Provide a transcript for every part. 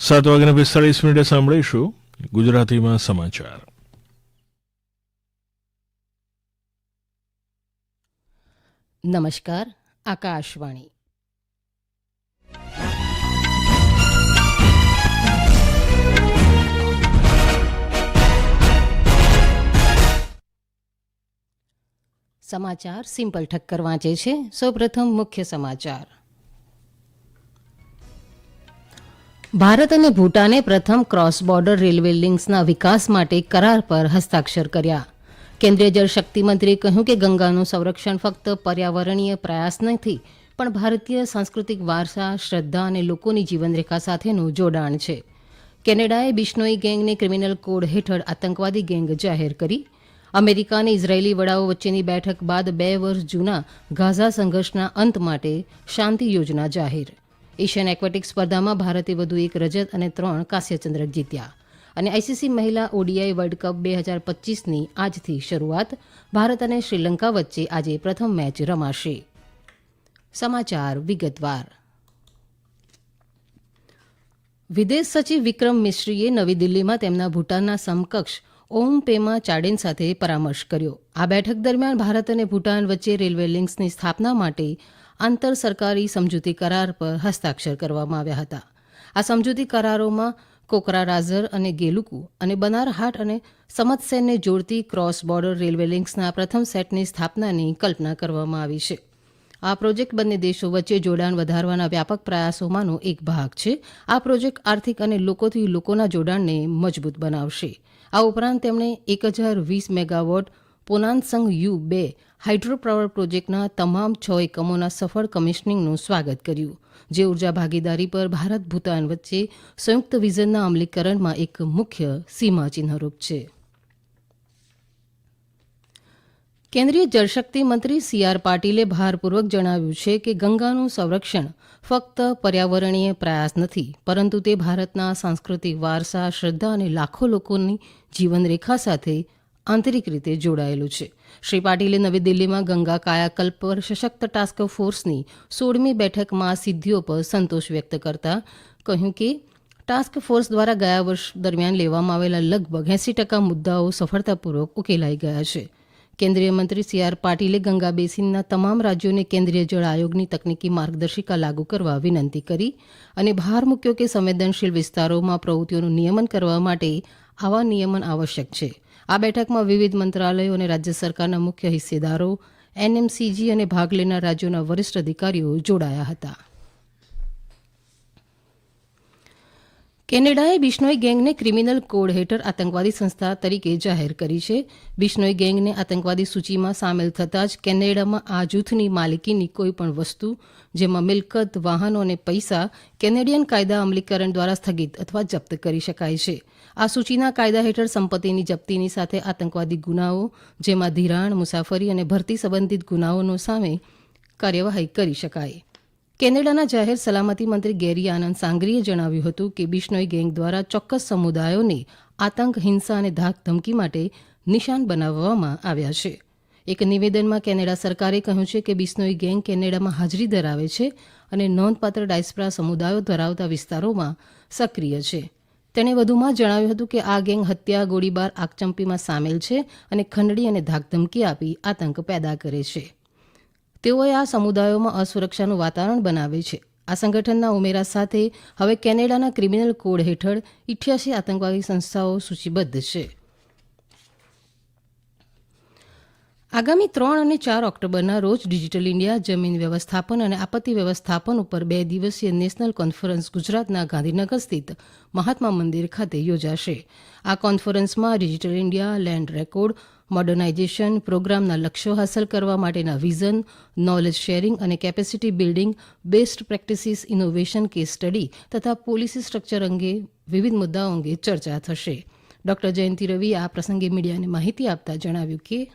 સાત વાગ્યાના પિસ્તાળીસ મિનિટે સાંભળીશું ગુજરાતીમાં સમાચાર. નમસ્કાર, આકાશવાણી. સમાચાર સિમ્પલ ઠક્કર વાંચે છે. સૌપ્રથમ મુખ્ય સમાચાર. ભારત અને ભૂટાને પ્રથમ ક્રોસ બોર્ડર રેલવે લિંક્સના વિકાસ માટે કરાર પર હસ્તાક્ષર કર્યા. કેન્દ્રીય જળશક્તિ મંત્રીએ કહ્યું કે ગંગાનું સંરક્ષણ ફક્ત પર્યાવરણીય પ્રયાસ નથી, પણ ભારતીય સાંસ્કૃતિક વારસા, શ્રદ્ધા અને લોકોની જીવનરેખા સાથેનું જોડાણ છે. કેનેડાએ બિશ્નોઈ ગેંગને ક્રિમિનલ કોડ હેઠળ આતંકવાદી ગેંગ જાહેર કરી. અમેરિકા અને ઇઝરાયેલી વડાઓ વચ્ચેની બેઠક બાદ બે વર્ષ જૂના ગાઝા સંઘર્ષના અંત માટે શાંતિ યોજના જાહેર. એશિયન એક્વેટિક સ્પર્ધામાં ભારતે વધુ એક રજત અને ત્રણ કાંસ્યચંદ્રક જીત્યા. અને આઈસીસી મહિલા ઓડીઆઈ વર્લ્ડ કપ બે હજાર પચીસની આજથી શરૂઆત ભારત અને શ્રીલંકા વચ્ચે આજે પ્રથમ મેચ રમાશે. સમાચાર વિગતવાર. વિદેશ સચિવ વિક્રમ મિશ્રીએ નવી દિલ્હીમાં તેમના ભૂટાનના સમકક્ષ ઓમ પેમા ચાડેન સાથે પરામર્શ કર્યો. આ બેઠક દરમિયાન ભારત અને ભૂટાન વચ્ચે રેલવે લિંક્સની સ્થાપના માટે આંતર સરકારી સમજૂતી કરાર પર હસ્તાક્ષર કરવામાં આવ્યા હતા. આ સમજૂતી કરારોમાં કોકરારાઝર અને ગેલુકુ અને બનારહાટ અને સમતસેનને જોડતી ક્રોસ બોર્ડર રેલવે લિંક્સના પ્રથમ સેટની સ્થાપનાની કલ્પના કરવામાં આવી છે. આ પ્રોજેક્ટ બંને દેશો વચ્ચે જોડાણ વધારવાના વ્યાપક પ્રયાસોમાંનો એક ભાગ છે. આ પ્રોજેક્ટ આર્થિક અને લોકોથી લોકોના જોડાણને મજબૂત બનાવશે. આ ઉપરાંત તેમણે એક હજાર વીસ મેગાવોટ પોનાનસંગ યુ બે હાઇડ્રો પાવર પ્રોજેક્ટના તમામ છ એકમોના સફળ કમિશનિંગનું સ્વાગત કર્યું, જે ઊર્જા ભાગીદારી પર ભારત ભૂતાન વચ્ચે સંયુક્ત વિઝનના અમલીકરણમાં એક મુખ્ય સીમાચિહ્નરૂપ છે. કેન્દ્રીય જળશક્તિ મંત્રી સી આર પાટીલે ભારપૂર્વક જણાવ્યું છે કે ગંગાનું સંરક્ષણ ફક્ત પર્યાવરણીય પ્રયાસ નથી, પરંતુ તે ભારતના સાંસ્કૃતિક વારસા, શ્રદ્ધા અને લાખો લોકોની જીવનરેખા સાથે આંતરિક રીતે જોડાયેલું છે. શ્રી પાટીલે નવી દિલ્હીમાં ગંગા કાયાકલ્પ પર સશક્ત ટાસ્ક ફોર્સની સોળમી બેઠકમાં સિદ્ધિઓ પર સંતોષ વ્યક્ત કરતા કહ્યું કે ટાસ્ક ફોર્સ દ્વારા ગયા વર્ષ દરમિયાન લેવામાં આવેલા લગભગ એંસી ટકા મુદ્દાઓ સફળતાપૂર્વક ઉકેલાઈ ગયા છે. કેન્દ્રીય મંત્રી સી આર પાટીલે ગંગા બેસિનના તમામ રાજ્યોને કેન્દ્રીય જળ આયોગની તકનીકી માર્ગદર્શિકા લાગુ કરવા વિનંતી કરી અને ભાર મૂક્યો કે સંવેદનશીલ વિસ્તારોમાં પ્રવૃત્તિઓનું નિયમન કરવા માટે આવા નિયમન આવશ્યક છે. આ બેઠકમાં વિવિધ મંત્રાલયો અને રાજ્ય સરકારના મુખ્ય હિસ્સેદારો, એનએમસીજી અને ભાગ લેનાર રાજ્યોના વરિષ્ઠ અધિકારીઓ જોડાયા હતા. કેનેડાએ બિશ્નોઈ ગેંગને ક્રિમિનલ કોડ હેઠળ આતંકવાદી સંસ્થા તરીકે જાહેર કરી છે. બિશ્નોઈ ગેંગને આતંકવાદી સૂચિમાં સામેલ થતાં જ કેનેડામાં આ જૂથની માલિકીની કોઈપણ વસ્તુ, જેમાં મિલકત, વાહનો અને પૈસા કેનેડિયન કાયદા અમલીકરણ દ્વારા સ્થગિત અથવા જપ્ત કરી શકાય છે. આ સૂચિના કાયદા હેઠળ સંપત્તિની જપ્તીની સાથે આતંકવાદી ગુનાઓ, જેમાં ધિરાણ, મુસાફરી અને ભરતી સંબંધિત ગુનાઓનો સામે કાર્યવાહી કરી શકાય. કેનેડાના જાહેર સલામતી મંત્રી ગેરી આનંદ સાંગરીએ જણાવ્યું હતું કે બિશ્નોઈ ગેંગ દ્વારા ચોક્કસ સમુદાયોને આતંક, હિંસા અને ધાક ધમકી માટે નિશાન બનાવવામાં આવ્યા છે. એક નિવેદનમાં કેનેડા સરકારે કહ્યું છે કે બિશ્નોઈ ગેંગ કેનેડામાં હાજરી ધરાવે છે અને નોંધપાત્ર ડાયસ્પરા સમુદાયો ધરાવતા વિસ્તારોમાં સક્રિય છે. તેણે વધુમાં જણાવ્યું હતું કે આ ગેંગ હત્યા, ગોળીબાર, આગચંપીમાં સામેલ છે અને ખંડણી અને ધાકધમકી આપી આતંક પેદા કરે છે. તેઓએ આ સમુદાયોમાં અસુરક્ષાનું વાતાવરણ બનાવ્યું છે. આ સંગઠનના ઉમેરા સાથે હવે કેનેડાના ક્રિમિનલ કોડ હેઠળ ઇઠ્યાસી આતંકવાદી સંસ્થાઓ સૂચિબદ્ધ છે. આગામી ત્રણ અને ચાર ઓક્ટોબરના રોજ ડિજિટલ ઇન્ડિયા, જમીન વ્યવસ્થાપન અને આપત્તિ વ્યવસ્થાપન ઉપર બે દિવસીય નેશનલ કોન્ફરન્સ ગુજરાતના ગાંધીનગર સ્થિત મહાત્મા મંદિર ખાતે યોજાશે. આ કોન્ફરન્સમાં digital India, land record modernisation પ્રોગ્રામના લક્ષ્યો હાંસલ કરવા માટેના વિઝન નોલેજ શેરિંગ અને capacity building best practices innovation case study તથા પોલિસી સ્ટ્રક્ચર અંગે વિવિધ મુદ્દાઓ અંગે ચર્ચા થશે. ડોક્ટર જયંતિ રવિએ આ પ્રસંગે મીડિયાને માહિતી આપતા જણાવ્યું કે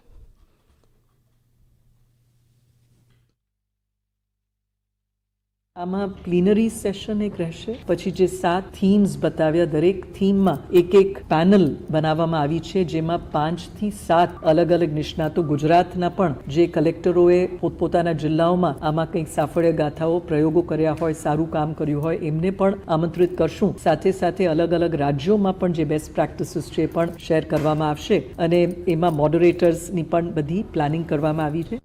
આમાં પ્લિનરી સેશન એક રહેશે. પછી જે સાત થીમ્સ બતાવ્યા દરેક થીમમાં એક એક પેનલ બનાવવામાં આવી છે, જેમાં પાંચથી સાત અલગ અલગ નિષ્ણાતો ગુજરાતના પણ જે કલેક્ટરોએ પોતપોતાના જિલ્લાઓમાં આમાં કંઈક સાફળ્ય ગાથાઓ પ્રયોગો કર્યા હોય, સારું કામ કર્યું હોય, એમને પણ આમંત્રિત કરશું. સાથે સાથે અલગ અલગ રાજ્યોમાં પણ જે બેસ્ટ પ્રેક્ટિસીસ છે એ પણ શેર કરવામાં આવશે. અને એમાં મોડરેટર્સની પણ બધી પ્લાનિંગ કરવામાં આવી છે.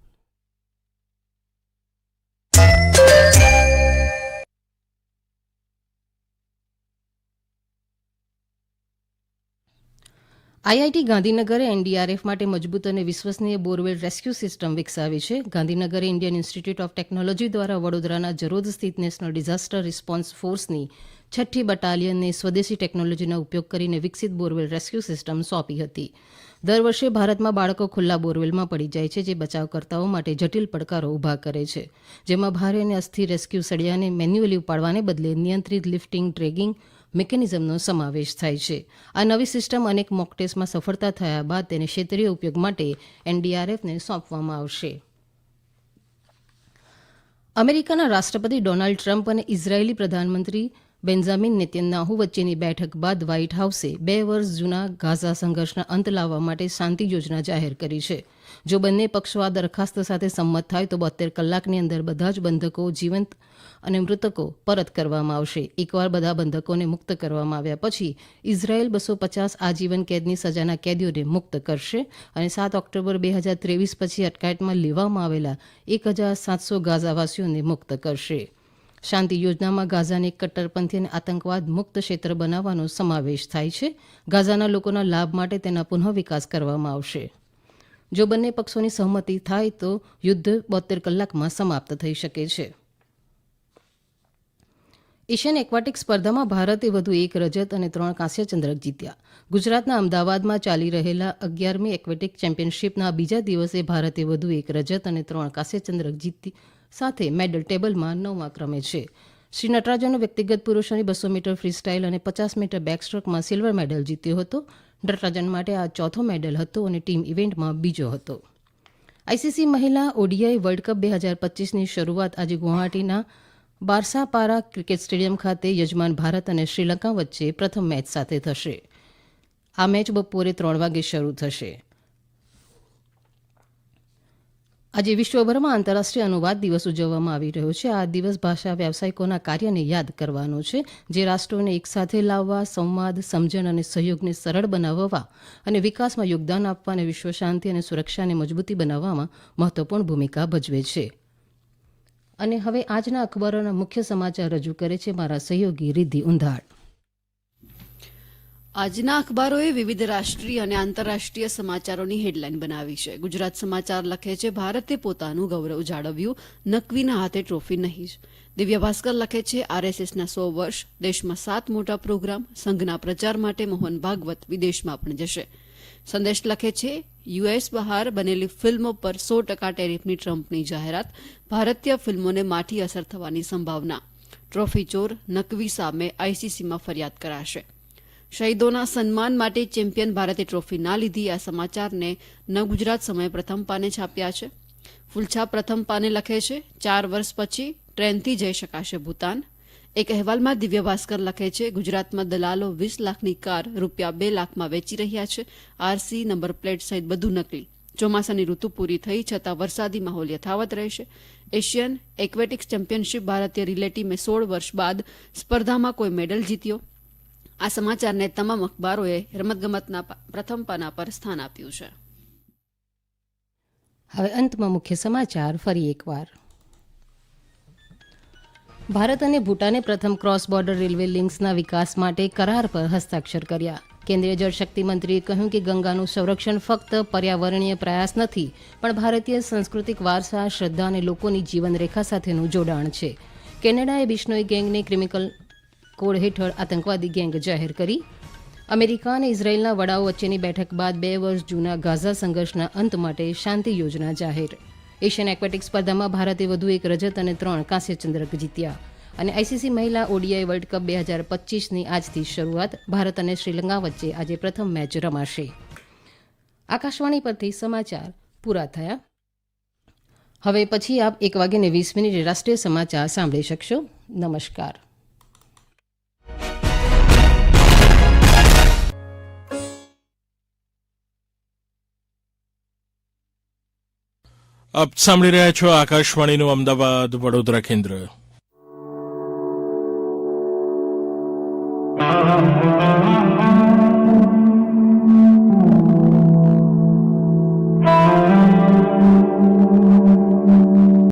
આઈઆઈટી ગાંધીનગરે એનડીઆરએફ માટે મજબૂત અને વિશ્વસનીય બોરવેલ રેસ્ક્યુ સિસ્ટમ વિકસાવી છે. ગાંધીનગરે ઇન્ડિયન ઇન્સ્ટિટ્યૂટ ઓફ ટેકનોલોજી દ્વારા વડોદરાના જરોદ સ્થિત નેશનલ ડિઝાસ્ટર રિસ્પોન્સ ફોર્સની છઠ્ઠી બટાલિયનને સ્વદેશી ટેકનોલોજીનો ઉપયોગ કરીને વિકસિત બોરવેલ રેસ્ક્યુ સિસ્ટમ સોંપી હતી. દર વર્ષે ભારતમાં બાળકો ખુલ્લા બોરવેલમાં પડી જાય છે, જે બચાવકર્તાઓ માટે જટિલ પડકારો ઊભા કરે છે. જેમાં ભારે અને અસ્થિર રેસ્ક્યુ સળિયાને મેન્યુઅલી ઉપાડવાને બદલે નિયંત્રિત લિફ્ટિંગ ડ્રેગિંગ મિકેનિઝમનો સમાવેશ થાય છે. આ નવી સિસ્ટમ અનેક મોક ટેસ્ટમાં સફળતા થયા બાદ તેને ક્ષેત્રીય ઉપયોગ માટે એનડીઆરએફને સોંપવામાં આવશે. અમેરિકાના રાષ્ટ્રપતિ ડોનાલ્ડ ટ્રમ્પ અને ઇઝરાયેલી પ્રધાનમંત્રી બેન્જામિન નેતન્યાહુ વચ્ચેની બેઠક બાદ વ્હાઇટ હાઉસે બે વર્ષ જૂના ગાઝા સંઘર્ષના અંત લાવવા માટે શાંતિ યોજના જાહેર કરી છે. જો બંને પક્ષો આ દરખાસ્ત સાથે સંમત થાય તો બોતેર કલાકની અંદર બધા જ બંધકો જીવંત અને મૃતકો પરત કરવામાં આવશે. એકવાર બધા બંધકોને મુક્ત કરવામાં આવ્યા પછી ઇઝરાયેલ બસો પચાસ આજીવન કેદની સજાના કેદીઓને મુક્ત કરશે અને સાત ઓક્ટોબર બે હજાર ત્રેવીસ પછી અટકાયતમાં લેવામાં આવેલા એક હજાર સાતસો ગાઝાવાસીઓને મુક્ત કરશે. શાંતિ યોજનામાં ગાઝાને કટ્ટરપંથી અને આતંકવાદ મુક્ત ક્ષેત્ર બનાવવાનો સમાવેશ થાય છે. ગાઝાના લોકોના લાભ માટે તેના પુનઃ વિકાસ કરવામાં આવશે. જો બંને પક્ષોની સહમતિ થાય તો યુદ્ધ બોતેર કલાકમાં સમાપ્ત થઈ શકે છે. એશિયન એક્વાટિક સ્પર્ધામાં ભારતે વધુ એક રજત અને ત્રણ કાંસ્ય ચંદ્રક જીત્યા. ગુજરાતના અમદાવાદમાં ચાલી રહેલા અગિયારમી એક્વેટિક ચેમ્પિયનશિપના બીજા દિવસે ભારતે વધુ એક રજત અને ત્રણ કાંસ્ય જીતી સાથે મેડલ ટેબલમાં નવમા ક્રમે છે. શ્રી નટરાજનો વ્યક્તિગત પુરુષોની બસો મીટર ફ્રી સ્ટાઇલ અને પચાસ મીટર બેકસ્ટ્રોકમાં સિલ્વર મેડલ જીત્યો હતો. નટરાજન માટે આ ચોથો મેડલ હતો અને ટીમ ઇવેન્ટમાં બીજો હતો. આઈસીસી મહિલા ઓડીઆઈ વર્લ્ડ કપ બે હજાર પચીસની શરૂઆત આજે ગુવાહાટીના બારસાપારા ક્રિકેટ સ્ટેડિયમ ખાતે યજમાન ભારત અને શ્રીલંકા વચ્ચે પ્રથમ મેચ સાથે થશે. આ મેચ બપોરે ત્રણ વાગે શરૂ થશે. આજે વિશ્વભરમાં આંતરરાષ્ટ્રીય અનુવાદ દિવસ ઉજવવામાં આવી રહ્યો છે. આ દિવસ ભાષા વ્યાવસાયિકોના કાર્યને યાદ કરવાનો છે, જે રાષ્ટ્રોને એકસાથે લાવવા, સંવાદ, સમજણ અને સહયોગને સરળ બનાવવા અને વિકાસમાં યોગદાન આપવા અને વિશ્વ શાંતિ અને સુરક્ષાને મજબૂતી બનાવવામાં મહત્વપૂર્ણ ભૂમિકા ભજવે છે. અને હવે આજના અખબારોના મુખ્ય સમાચાર રજૂ કરે છે મારા સહયોગી રિદ્ધિ ઉંધાડ. આજના અખબારોએ વિવિધ રાષ્ટ્રીય અને આંતરરાષ્ટ્રીય સમાચારોની હેડલાઇન બનાવી છે. ગુજરાત સમાચાર લખે છે, ભારતે પોતાનું ગૌરવ જાળવ્યું, નકવીના હાથે ટ્રોફી નહીં દિવ્ય ભાસ્કર લખે છે, આરએસએસના સો વર્ષ, દેશમાં સાત મોટા પ્રોગ્રામ, સંઘના પ્રચાર માટે મોહન ભાગવત વિદેશમાં પણ જશે. સંદેશ લખે છે યુએસ બહાર બનેલી ફિલ્મો પર સો ટકા ટેરિફની ટ્રમ્પની જાહેરાત, ભારતીય ફિલ્મોને માઠી અસર થવાની સંભાવના. ટ્રોફી ચોર નકવી સામે આઈસીસીમાં ફરિયાદ કરાશે. શહીદોના સન્માન માટે ચેમ્પિયન ભારતે ટ્રોફી ના લીધી, આ સમાચારને ન ગુજરાત સમયે પ્રથમ પાને છાપ્યા છે. ફુલછા પ્રથમ પાને લખે છે, ચાર વર્ષ પછી ટ્રેનથી જઈ શકાશે ભૂતાન. એક અહેવાલમાં દિવ્ય ભાસ્કર લખે છે, ગુજરાતમાં દલાલો વીસ લાખની કાર રૂપિયા બે લાખમાં વેચી રહ્યા છે. આરસી નંબર પ્લેટ સહિત બધું નકલી. ચોમાસાની ઋતુ પૂરી થઈ છતાં વરસાદી માહોલ યથાવત રહેશે. એશિયન એક્વેટિક્સ ચેમ્પિયનશિપ ભારતીય રિલે ટીમે સોળ વર્ષ બાદ સ્પર્ધામાં કોઈ મેડલ જીત્યો. આ સમાચારને તમામ અખબારોએ રમતગમતના પ્રથમ પાના પર સ્થાન આપ્યું છે. હવે અંતમાં મુખ્ય સમાચાર ફરી એકવાર. ભારત અને ભૂટાને પ્રથમ ક્રોસ બોર્ડર રેલવે લિંક્સના વિકાસ માટે કરાર પર હસ્તાક્ષર કર્યા. કેન્દ્રીય જળશક્તિ મંત્રીએ કહ્યું કે ગંગાનું સંરક્ષણ ફક્ત પર્યાવરણીય પ્રયાસ નથી, પણ ભારતીય સાંસ્કૃતિક વારસા, શ્રદ્ધા અને લોકોની જીવનરેખા સાથેનું જોડાણ છે. કેનેડાએ બિશ્નોઈ ગેંગને ક્રિમિકલ કોડ હેઠળ આતંકવાદી ગેંગ જાહેર કરી. અમેરિકા અને ઇઝરાયેલના વડાઓ વચ્ચેની બેઠક બાદ બે વર્ષ જૂના ગાઝા સંઘર્ષના અંત માટે શાંતિ યોજના જાહેર. એશિયન એક્વેટિક સ્પર્ધામાં ભારતે વધુ એક રજત અને ત્રણ કાંસ્ય ચંદ્રક જીત્યા. અને આઈસીસી મહિલા ઓડીઆઈ વર્લ્ડ કપ બે હજાર પચીસની આજથી શરૂઆત ભારત અને શ્રીલંકા વચ્ચે આજે પ્રથમ મેચ રમાશે. આકાશવાણી પરથી સમાચાર પૂરા થયા. હવે પછી આપ એક વાગ્યાને વીસ મિનિટે રાષ્ટ્રીય સમાચાર સાંભળી શકશો. નમસ્કાર. આપ સાંભળી રહ્યા છો આકાશવાણીનું અમદાવાદ વડોદરા કેન્દ્ર.